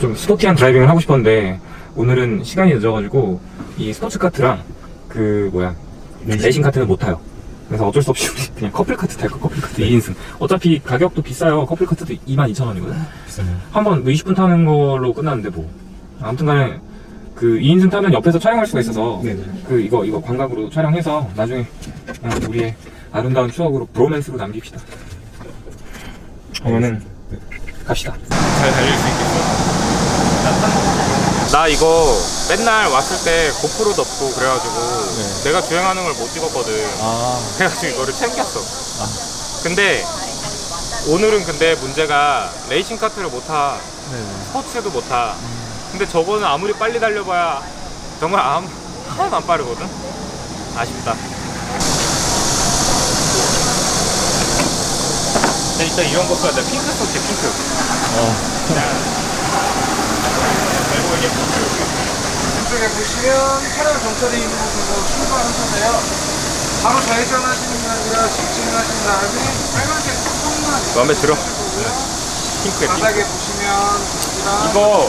좀 스포티한 드라이빙을 하고 싶었는데 오늘은 시간이 늦어가지고 이 스포츠 카트랑 그 뭐야 레이싱 카트는 못 타요. 그래서 어쩔 수 없이 우리 그냥 커플 카트 탈 거 커플 카트 2인승. 어차피 가격도 비싸요. 커플 카트도 22,000원이거든. 비싸네요. 한번 뭐 20분 타는 걸로 끝났는데 뭐 아무튼 간에 그 2인승 타면 옆에서 촬영할 수가 있어서 네네. 그 이거 이거 광각으로 촬영해서 나중에 그냥 우리의 아름다운 추억으로 브로맨스로 남깁시다. 그러면은 갑시다. 잘 달릴 수 있겠어? 나 이거 맨날 왔을 때 고프로도 없고 그래가지고 네. 내가 주행하는 걸 못 찍었거든. 아, 그래가지고 이거를 챙겼어. 근데 오늘은 근데 문제가 레이싱 카트를 못 타. 네네. 스포츠도 못 타. 근데 저거는 아무리 빨리 달려봐야 정말 아무, 하나도 안 빠르거든? 아쉽다. 나 이따 이런 거 써야 돼. 핑크 썼지, 핑크. 어고 이게 왼쪽에 보시면 차량 정차되어 있는 곳에서 출발하셔서요. 바로 좌회전 하시는 게 아니라 직진 하신 다음에 빨간색 뚜껑만 마음에 들어. 보고요. 핑크에 핑크. 바닥에 보시면 이거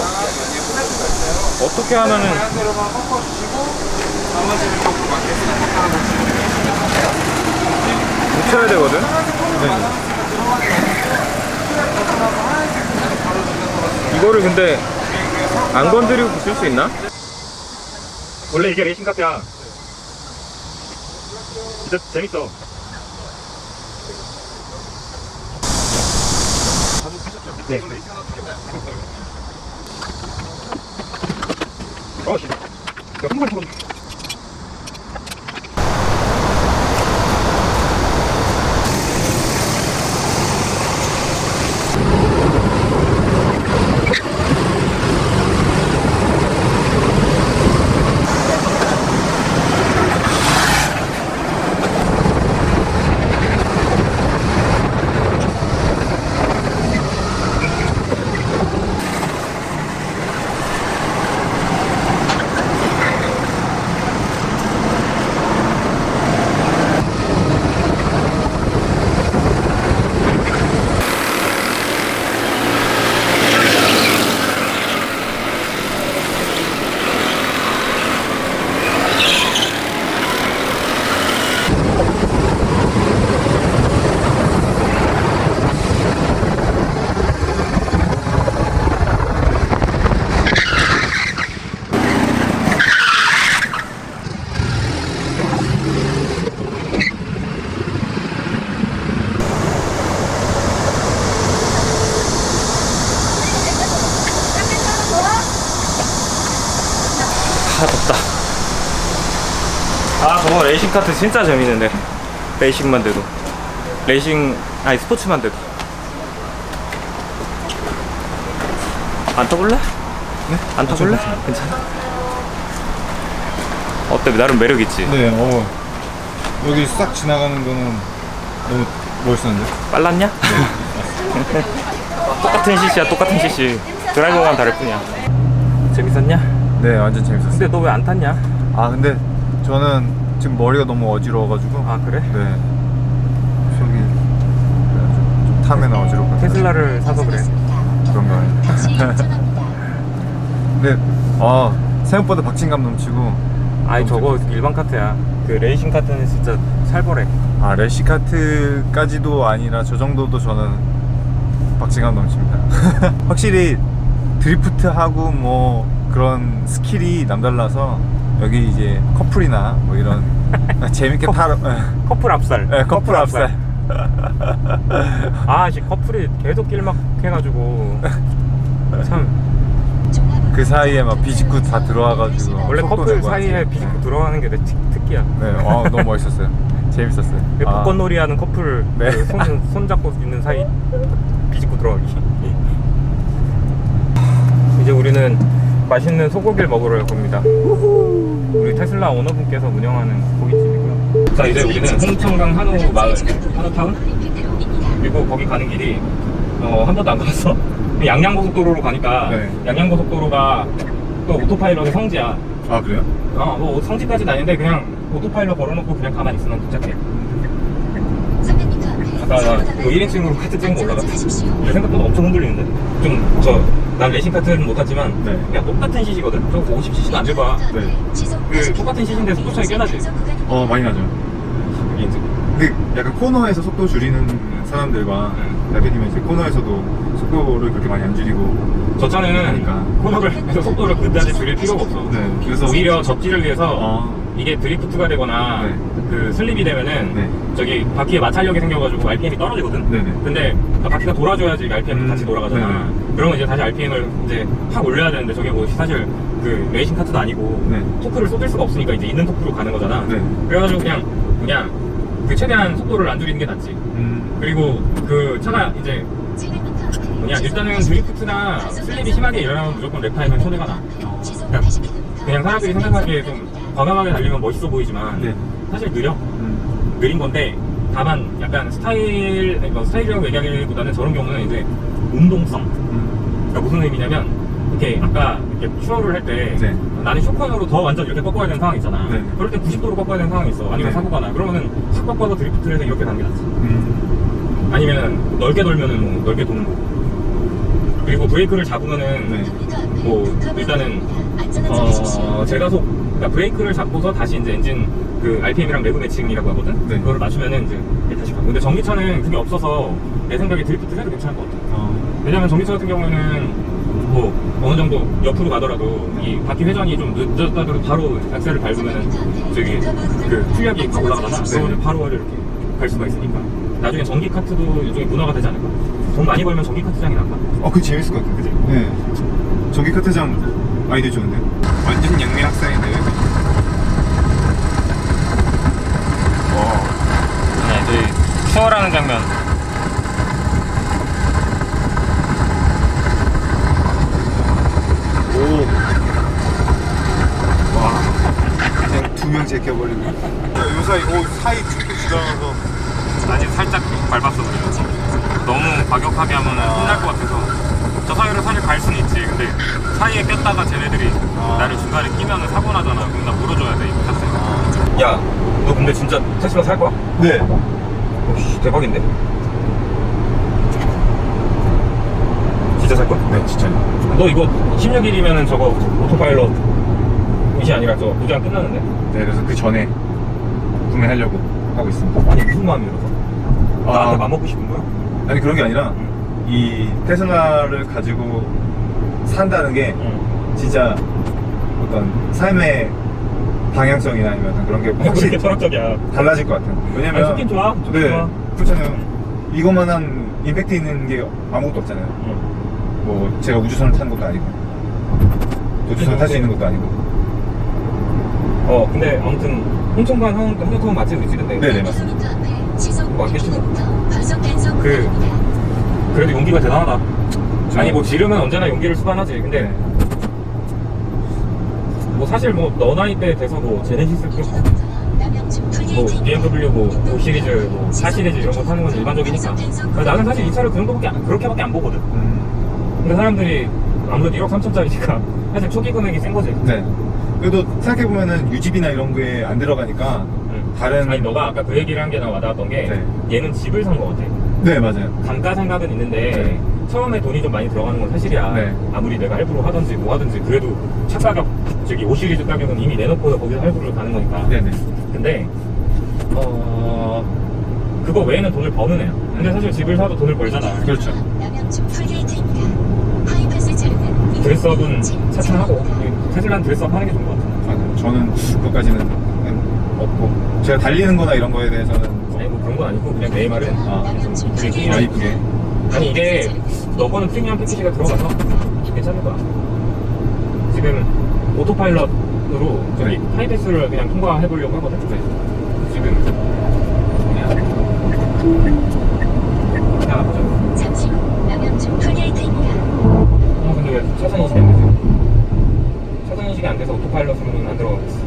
있어요. 어떻게 하면은 방향대로만 꺾어주시고 나머지는 거꾸로 꺾어주시면 붙여야 되거든? 이거를 근데 안 건드리고 붙일 수 있나? 원래 이게 레이싱 카트야. 진짜 재밌어. 네. 어, 씨. 야, 한 번에 죽 아 저거 레이싱 카트 진짜 재밌는데 레이싱만 돼도 레이싱 아니 스포츠만 돼도 안 타볼래? 네? 안 타볼래? 괜찮아? 어때 나름 매력 있지? 네, 어. 여기 싹 지나가는 거는 너무 멋있었는데? 빨랐냐? 똑같은 CC야 똑같은 CC 드라이버만 다를 뿐이야 재밌었냐? 네, 완전 재밌었어요. 근데 너 왜 안 탔냐? 아, 근데 저는 지금 머리가 너무 어지러워가지고. 아 그래? 네. 속이 좀 타면 어지럽거든요. 테슬라를 사서 그래 그런가요? 근데, 아, 생각보다 박진감 넘치고. 아니 저거 일반 카트야 그 레이싱 카트는 진짜 살벌해 아, 래시카트까지도 아니라 저 정도도 저는 박진감 넘칩니다. 확실히 드리프트하고 뭐 그런 스킬이 남달라서 여기 이제 커플이나 뭐 이런 재밌게 타러 예, 커플 앞살. 예, 커플 앞살. 아 씨, 커플이 계속 길막 해가지고. 참. 그 사이에 막 비직구 다 들어와가지고 원래 속도 커플 내고 사이에 하지. 비집고 들어가는 게 내 특기야. 네, 어, 너무 멋있었어요. 재밌었어요. 아, 벚꽃놀이 하는 커플 네. 그 손, 손 잡고 있는 사이 비집고 들어가기. 이제 우리는 맛있는 소고기를 먹으러 갑니다. 우리 테슬라 오너분께서 운영하는 고깃집이고요. 자 이제 우리는 홍천강 한우 마을 한우타운? 그리고 거기 가는 길이 어, 한 번도 안 가봤어? 양양고속도로로 가니까 네. 양양고속도로가 또 오토파일럿의 성지야. 아 그래요? 어, 뭐 성지까지는 아닌데 그냥 오토파일럿 걸어놓고 그냥 가만히 있으면 도착해. 아까 그 1인칭으로 카트 찍은 거 올라갔다. 생각보다 엄청 흔들리는데? 좀, 저, 난 레이싱 카트는 못 탔지만, 네. 그냥 똑같은 CC거든? 저거 50cc도 안 돼봐. 네. 그, 똑같은 CC인데 속도 차이 꽤 나지? 어 많이 나죠. 2인칭. 근데 약간 코너에서 속도 줄이는 사람들과 음. 대표님은 이제 코너에서도 속도를 그렇게 많이 안 줄이고 저 차는 그러니까. 코너를 해서 속도를 그다지 줄일 필요가 없어. 네, 그래서 오히려 접지를 위해서 어, 이게 드리프트가 되거나 네. 그 슬립이 되면은 네. 저기 바퀴에 마찰력이 생겨가지고 RPM이 떨어지거든. 네네. 근데 바퀴가 돌아줘야지 RPM이 음, 같이 돌아가잖아. 네네. 그러면 이제 다시 RPM을 이제 확 올려야 되는데 저게 뭐 사실 그 레이싱 카트도 아니고 네. 토크를 쏟을 수가 없으니까 이제 있는 토크로 가는 거잖아. 네. 그래가지고 그냥 그냥 그 최대한 속도를 안 줄이는 게 낫지. 음, 그리고 그 차가 이제 뭐냐 일단은 드리프트나 슬립이 심하게 일어나면 무조건 랩타임은 손해가 나. 그냥, 그냥 사람들이 생각하기에 좀 과감하게 달리면 멋있어 보이지만 네. 사실 느려. 음, 느린 건데 다만 약간 스타일 뭐 스타일이라고 얘기하기보다는 저런 경우는 이제 운동성. 음, 그러니까 무슨 의미냐면 이렇게 아까 이렇게 추월을 할 때 네. 나는 쇼컨으로 더 완전 이렇게 꺾어야 되는 상황이 있잖아. 네. 그럴 때 90도로 꺾어야 되는 상황이 있어. 아니면 네. 사고가 나. 그러면은 확 꺾어서 드리프트를 해서 이렇게 가는 게 낫지. 음, 아니면 넓게 돌면은 뭐 넓게 도는 거고. 그리고 브레이크를 잡으면은 네. 뭐 일단은 어 제가속 그러니까 브레이크를 잡고서 다시 이제 엔진 그 RPM이랑 레브 매칭이라고 하거든. 네. 그거를 맞추면은 이제 다시 가. 근데 전기차는 그게 없어서 내 생각에 드리프트 해도 괜찮을 것 같아. 어, 왜냐면 전기차 같은 경우에는 뭐 어느 정도 옆으로 가더라도 이 바퀴 회전이 좀 늦었다도 바로 악셀을 밟으면은 저기 그 출력이 확 올라가잖아. 네. 그러면 바로 이렇게 갈 수가 있으니까. 나중에 전기 카트도 일종의 문화가 되지 않을까? 돈 많이 벌면 전기 카트장이 나까? 어, 그거 재밌을 것 같아. 그지? 네. 전기 카트장 아이디어 좋은데? 완전 양미 학생인데. 와, 네, 저희 추월하는 장면. 오. 와. 그냥 두 명 제껴버리고. 요 사이, 오, 사이 쭉쭉 지나가서. 아직 살짝 밟았어 그래도 너무 과격하게 하면 혼날 것 같아서 저 사이로 사실 갈 수는 있지 근데 사이에 꼈다가 쟤네들이 아. 나를 중간에 끼면 사고 나잖아 그럼 나 물어줘야 돼 이거 카트 야너 근데 진짜 테슬라 살 거야? 네. 오씨 대박인데 진짜 살 거야? 네, 진짜. 너 이거 16일이면은 저거 오토파일럿 이시 아니라 저 무장 끝나는데 네, 그래서 그 전에 구매하려고 하고 있습니다. 아니 무슨 마음이라서 아. 나한테 맘 먹고 싶은 거야? 아니, 그런 게 아니라, 이 테슬라를 가지고 산다는 게 응. 진짜 어떤 삶의 방향성이나 아니면 그런 게 그렇게 확실히 철학적이야 달라질 것 같아요. 왜냐면 좋긴 좋아. 좋긴 네, 좋아. 그렇잖아요. 이것만한 임팩트 있는 게 아무것도 없잖아요. 응. 뭐 제가 우주선을 타는 것도 아니고 우주선을 탈수 있는 것도 아니고. 어 근데 아무튼 홍천간 항- 항공권 맛집 있지 근데. 네네. 맞습니다. 맞겠지 그 그래도 용기가 대단하다. 아니 뭐 지르면 언제나 용기를 수반하지 근데. 네. 뭐 사실 뭐 너 나이 때 돼서 뭐 제네시스 그뭐 BMW 뭐 5 시리즈 뭐 4 시리즈 이런 거 타는 건 일반적이니까. 나는 사실 이 차를 그 정도밖에 안- 그렇게밖에 안 보거든. 음, 근데 사람들이 아무래도 1억 3천짜리니까 사실 초기 금액이 센 거지. 네. 그래도 생각해 보면은 유지비나 이런 거에 안 들어가니까 응. 다른 아니 너가 아까 그 얘기를 한 게 나 와닿았던 게 네. 얘는 집을 산 거 같아 네 맞아요. 단가 생각은 있는데 네. 처음에 돈이 좀 많이 들어가는 건 사실이야. 네. 아무리 내가 할부로 하든지 뭐 하든지 그래도 차 가격 저기 5 시리즈 가격은 이미 내놓고 거기서 할부를 가는 거니까. 네네. 근데 어 그거 외에는 돈을 버는 애야. 근데 사실 집을 사도 돈을 벌잖아. 그렇죠. 드레스업은 차차하고 테슬라는 드레스업 하는 게 좋은 것 같아. 아, 저는 그것까지는 없고 제가 달리는 거나 이런 거에 대해서는 아니 뭐 그런 건 아니고 그냥 내 말은 아, 좀 이쁘게 아 이쁘게 아니 이게 너 거는 프리미엄 패키지가 들어가서 괜찮을 거야. 지금 오토파일럿으로 저기 네. 하이패스를 그냥 통과해 보려고 하거든. 지금 그냥 하나 보자. 어 근데 왜 차선 인식이 안 되지? 인식이 안 돼서 오토파일럿으로는 안 들어가겠어.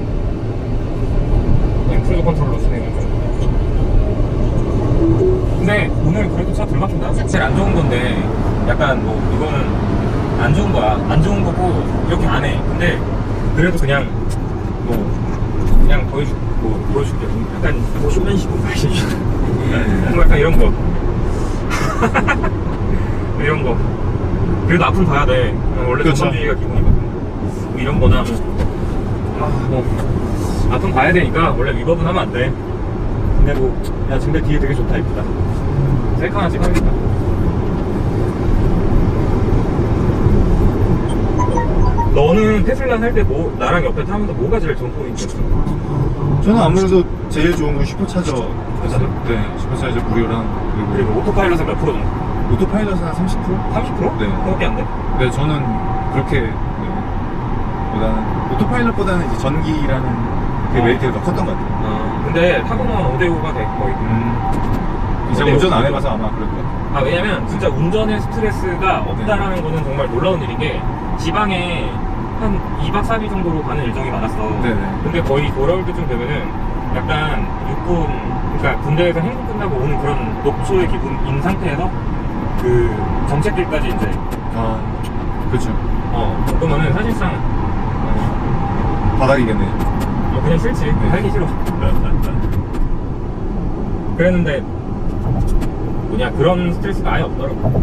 그냥 크루즈 컨트롤러 진행을 좀. 근데 오늘 그래도 차 덜 막힌다. 제일 안 좋은 건데 약간 뭐 이거는 안 좋은 거야. 안 좋은 거고 이렇게 안 해. 근데 그래도 그냥 뭐 그냥 보여줄 뭐 보여줄게. 약간 뭐 쇼맨시고 뭐 약간 이런 거. 이런 거 그래도 아픔 봐야 돼 원래 그렇죠. 전반주의가 기본이거든 뭐 이런 거나 뭐, 아, 뭐 아픔 봐야 되니까 원래 리버브는 하면 안 돼 근데 뭐 야 근데 뒤에 되게 좋다 이쁘다 셀카 하나 찍어야겠다 너는 테슬라 살 때 뭐 나랑 옆에 타면서 뭐가 제일 좋은 포인트였어? 저는 아무래도 제일 좋은 건 슈퍼차저. 슈퍼차저? 네, 슈퍼차저 무료랑 그리고 그리고 오토파일럿은 몇 프로 정도? 오토파일럿은 한 30%? 30%? 네. 그거밖에 안 돼? 네, 저는 그렇게 네, 보다는 오토파일럿보다는 이제 전기라는 그 어. 메리트가 더 컸던 것 같아요. 어, 근데 타보면 5대5가 돼 거의 음, 제가 네, 운전 안 네. 해봐서 아마 그럴 것 같아요. 아 왜냐면 진짜 운전의 스트레스가 없다라는 네. 거는 정말 놀라운 일인 게 지방에 한 2박 3일 정도로 가는 일정이 많았어 네네. 근데 거의 돌아올 때쯤 되면은 약간 육군 그러니까 군대에서 행군 끝나고 오는 그런 녹초의 기분인 상태에서 그 정책길까지 이제 아, 그렇죠. 어 그러면은 사실상 어, 바닥이겠네요. 어, 그냥 싫지. 네. 살기 싫어. 그랬는데 뭐냐 그런 스트레스가 아예 없더라고.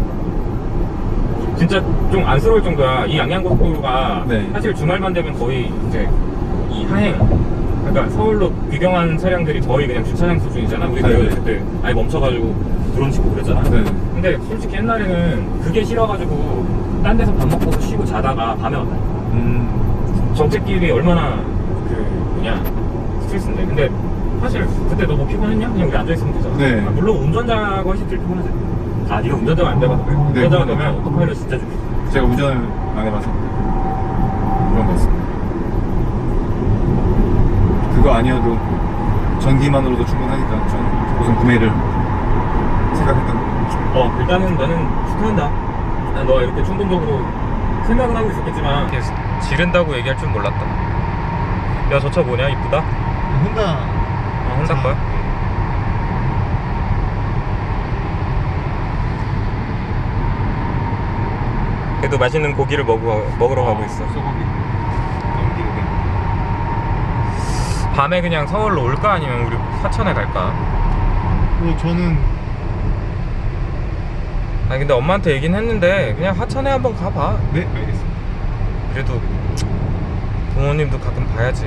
진짜 좀 안쓰러울 정도야. 이 양양고속도로가 네. 사실 주말만 되면 거의 이제 이 하행 그러니까 서울로 귀경한 차량들이 거의 그냥 주차장 수준이잖아. 우리 네. 그 그때 아예 멈춰가지고 드론 치고 그랬잖아. 네. 근데 솔직히 옛날에는 그게 싫어가지고 딴 데서 밥 먹고 쉬고 자다가 밤에 왔다. 음, 정책길이 얼마나 그 뭐냐 스트레스인데 근데 사실 그때 너 뭐 피곤했냐? 그냥 우리 앉아있으면 되잖아 네. 아, 물론 운전자가 훨씬 덜 피곤하지 아 네가 운전자가 안 돼봐서 그래 네, 운전자가 되면 오토파일럿 진짜 좋겠지 제가 운전을 안 해봐서 그런 것 같습니다. 그거 아니어도 전기만으로도 충분하니까 저는 우선 구매를 생각했던 거. 어 일단은 나는 축하한다 난 너가 이렇게 충동적으로 생각은 하고 있었겠지만 지른다고 얘기할 줄 몰랐다. 야 저 차 뭐냐? 이쁘다? 혼다 아 혼자 거야? 그래도 맛있는 고기를 먹으러, 먹으러 가고 있어. 소고기? 넘기고 밤에 그냥 서울로 올까? 아니면 우리 화천에 갈까? 뭐 저는 아니 근데 엄마한테 얘긴 했는데 그냥 화천에 한번 가봐. 네 알겠습니다. 그래도 부모님도 가끔 봐야지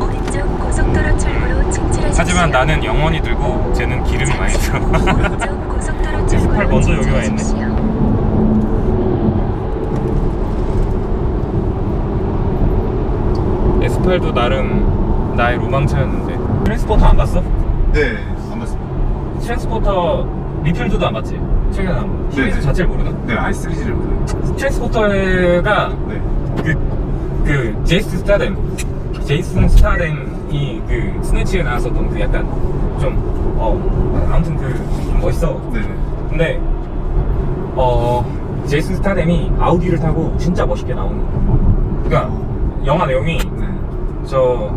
오른쪽 고속도로 출구로 직진하십시오. 하지만 나는 영원히 들고 쟤는 기름이 많이 들어 오른쪽 고속도로 S8 출구로 먼저 여기 와 있네. 직진하십시오. S8도 나름 나의 로망차였는데 트랜스포터 안 봤어? 네안 맞습니다. 트랜스포터 리필드도 안 봤지? 최근에 나온 거 시리즈 네. 자체를 모르나? 네 아이스 시리즈를 보는. 트랜스포터가 네. 그, 그 제이슨 스타뎀 제이슨 스타뎀이 그 스네치에 나왔었던 그 약간 좀어 아무튼 그좀 멋있어 네. 근데 어 제이슨 스타뎀이 아우디를 타고 진짜 멋있게 나오는 거야 그러니까 영화 내용이 네. 저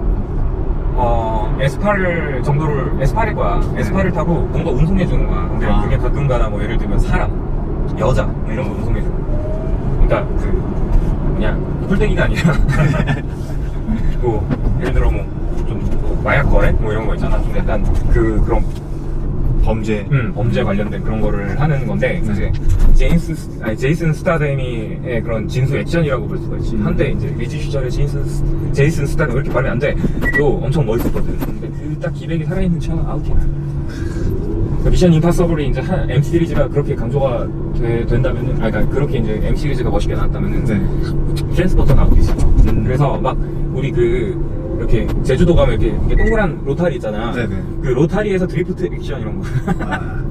어, S8 정도를 S8일 거야. S8을 타고 뭔가 운송해 주는 거야. 근데 아. 그게 가끔가다 뭐 예를 들면 사람, 여자 뭐 이런 거 운송해 줘. 그러니까 그 그냥 꿀땡이가 아니라 뭐 예를 들어 뭐좀 마약 거래 뭐 이런 거 있잖아. 좀 약간 그 그런 범죄. 음, 범죄 관련된 그런 거를 하는 건데 네. 이제 제이슨 아니 제이슨 스타데미의 그런 진수 액션이라고 볼 수가 있지. 음. 한때 이제 리지 시절에 제이슨 스- 제이슨 스타데미 왜 이렇게 발음이 안 돼? 또 엄청 멋있었거든. 근데 그 딱 기백이 살아있는 차가 아웃이야. 그 미션 임파서블이 이제 한 M 시리즈가 그렇게 강조가 되, 된다면은 아 그러니까 그렇게 이제 M 시리즈가 멋있게 나왔다면은 네. 트랜스포터가 아웃이지. 음. 그래서 막 우리 그 이렇게 제주도 가면 이렇게, 이렇게 동그란 로타리 있잖아. 네네. 그 로타리에서 드리프트 액션 이런 거. 아,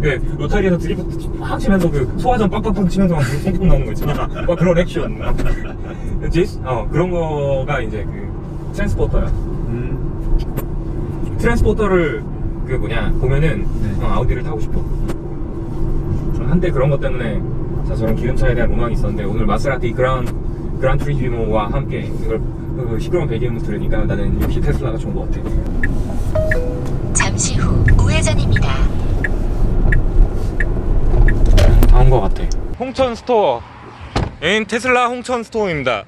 그 로타리에서 드리프트 팍 치면서 그 소화전 빡빡빡 치면서 막 퐁퐁 나오는 거 있잖아. 막 그런 액션. 어 그런 거가 이제 그 트랜스포터야. 음. 트랜스포터를 그 뭐냐 보면은 네. 어, 아우디를 타고 싶어. 한때 그런 것 때문에 자 저런 기름차에 대한 로망이 있었는데 오늘 마세라티 그란 그란 트리지모와 함께 이걸 그 시끄러운 배기음을 들으니까 나는 역시 테슬라가 좋은 것 같아. 잠시 후 우회전입니다. 다온 것 같아. 홍천 스토어. 애인 테슬라 홍천 스토어입니다.